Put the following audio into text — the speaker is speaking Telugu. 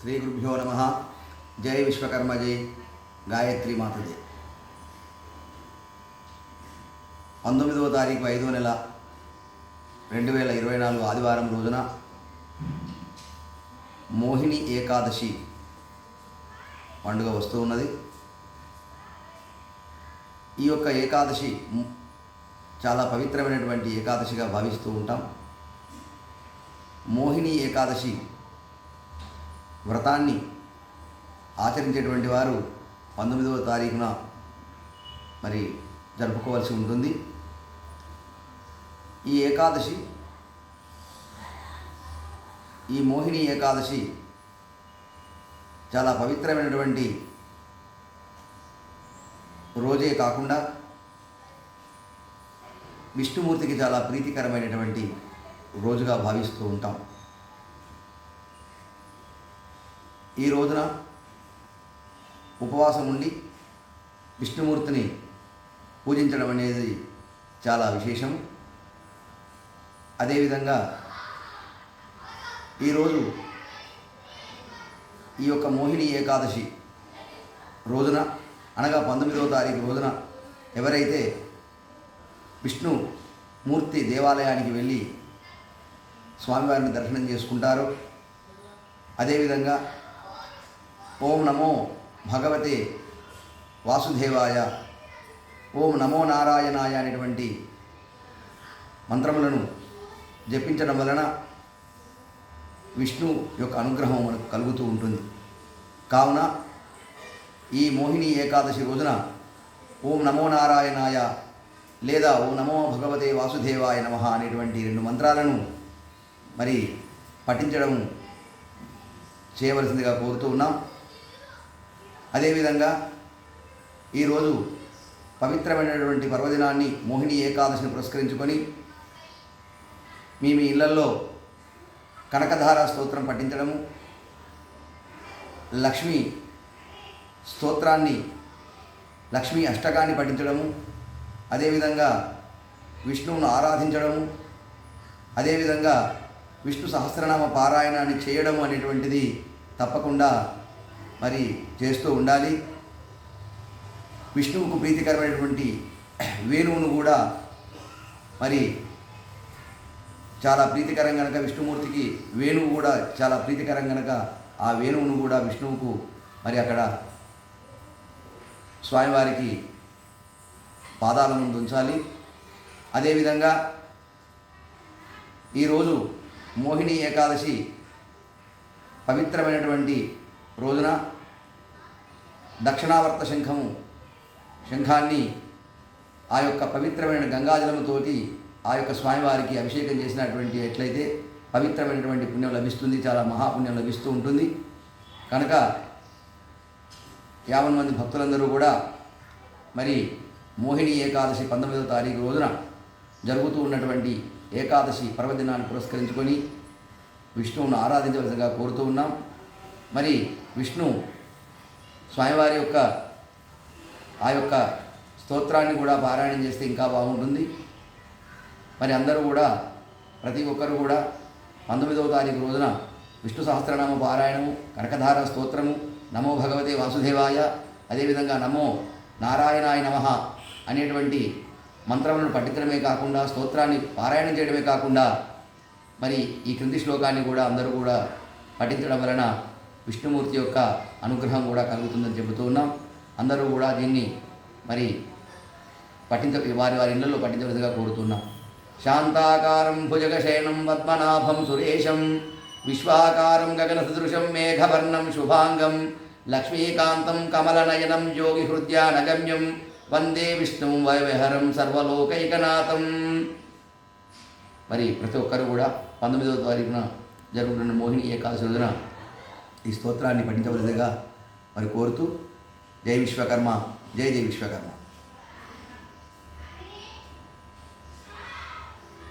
శ్రీ గురుభ్యో నమ. జై విశ్వకర్మ జై గాయత్రి మాత జై పంతొమ్మిదవ తారీఖు ఐదో నెల రెండు వేల ఇరవై నాలుగు ఆదివారం రోజున మోహిని ఏకాదశి పండుగ వస్తూ ఉన్నది. ఈ యొక్క ఏకాదశి చాలా పవిత్రమైనటువంటి ఏకాదశిగా భావిస్తూ ఉంటాం. మోహిని ఏకాదశి వ్రతాన్ని ఆచరించేటువంటి వారు పంతొమ్మిదవ తారీఖున మరి జరుపుకోవాల్సి ఉంటుంది. ఈ ఏకాదశి ఈ మోహిని ఏకాదశి చాలా పవిత్రమైనటువంటి రోజే కాకుండా విష్ణుమూర్తికి చాలా ప్రీతికరమైనటువంటి రోజుగా భావిస్తూ ఉంటాం. ఈ రోజున ఉపవాసం ఉండి విష్ణుమూర్తిని పూజించడం అనేది చాలా విశేషం. అదేవిధంగా ఈరోజు ఈ యొక్క మోహిని ఏకాదశి రోజున అనగా పంతొమ్మిదవ తారీఖు రోజున ఎవరైతే విష్ణు మూర్తి దేవాలయానికి వెళ్ళి స్వామివారిని దర్శనం చేసుకుంటారో అదేవిధంగా ఓం నమో భగవతే వాసుదేవాయ. ఓం నమో నారాయణాయ అనేటువంటి మంత్రములను జపించడం వలన విష్ణు యొక్క అనుగ్రహం మనకు కలుగుతూ ఉంటుంది. కావున ఈ మోహిని ఏకాదశి రోజున ఓం నమో నారాయణాయ లేదా ఓం నమో భగవతే వాసుదేవాయ నమ అనేటువంటి రెండు మంత్రాలను మరి పఠించడం చేయవలసిందిగా కోరుతూ ఉన్నాం. అదేవిధంగా ఈరోజు పవిత్రమైనటువంటి పర్వదినాన్ని మోహిని ఏకాదశిని పురస్కరించుకొని మీ మీ ఇళ్ళలో కనకధార స్తోత్రం పఠించడము లక్ష్మీ స్తోత్రాన్ని లక్ష్మీ అష్టకాన్ని పఠించడము అదేవిధంగా విష్ణువును ఆరాధించడము అదేవిధంగా విష్ణు సహస్రనామ పారాయణాన్ని చేయడం అనేటువంటిది తప్పకుండా మరి చేస్తూ ఉండాలి. విష్ణువుకు ప్రీతికరమైనటువంటి వేణువును కూడా మరి చాలా ప్రీతికరం కనుక విష్ణుమూర్తికి వేణువు కూడా చాలా ప్రీతికరం కనుక ఆ వేణువును కూడా విష్ణువుకు మరి అక్కడ స్వామివారికి పాదాల ముందు ఉంచాలి. అదేవిధంగా ఈరోజు మోహిని ఏకాదశి పవిత్రమైనటువంటి రోజున దక్షిణావర్త శంఖము. శంఖాన్ని ఆ యొక్క పవిత్రమైన గంగాజలముతోటి ఆ యొక్క స్వామివారికి అభిషేకం చేసినటువంటి ఎట్లయితే పవిత్రమైనటువంటి పుణ్యం లభిస్తుంది చాలా మహాపుణ్యం లభిస్తూ ఉంటుంది. కనుక యాభై మంది భక్తులందరూ కూడా మరి మోహిని ఏకాదశి పంతొమ్మిదవ తారీఖు రోజున జరుగుతూ ఉన్నటువంటి ఏకాదశి పర్వదినాన్ని పురస్కరించుకొని విష్ణువును ఆరాధించవలసిందిగా కోరుతూ ఉన్నాం. మరి విష్ణు స్వామివారి యొక్క ఆ యొక్క స్తోత్రాన్ని కూడా పారాయణం చేస్తే ఇంకా బాగుంటుంది. మరి అందరూ కూడా ప్రతి ఒక్కరు కూడా పంతొమ్మిదవ తారీఖు రోజున విష్ణు సహస్రనామ పారాయణము కనకధార స్తోత్రము నమో భగవతే వాసుదేవాయ అదేవిధంగా నమో నారాయణాయ నమః అనేటువంటి మంత్రములను పఠించడమే కాకుండా స్తోత్రాన్ని పారాయణం చేయడమే కాకుండా మరి ఈ క్రింది శ్లోకాన్ని కూడా అందరూ కూడా పఠించడం వలన విష్ణుమూర్తి యొక్క అనుగ్రహం కూడా కలుగుతుందని చెబుతూ ఉన్నాం. అందరూ కూడా దీన్ని మరి పఠించ వారి వారి ఇళ్ళలో పఠించవలసిగా కోరుతున్నాం శాంతాకారం భుజగశయనం పద్మనాభం సురేశం విశ్వాకారం గగన సదృశం మేఘవర్ణం శుభాంగం లక్ష్మీకాంతం కమలనయనం యోగి హృద్యానగమ్యం వందే విష్ణుం వైవహరం సర్వలోకైకనాథం. మరి ప్రతి ఒక్కరు కూడా పంతొమ్మిదవ తారీఖున జరుగుతున్న మోహిని ఏకాదశి రోజున ఈ స్తోత్రాన్ని పఠించవలసిందిగా మరి కోరుతూ జై విశ్వకర్మ జై జై విశ్వకర్మ.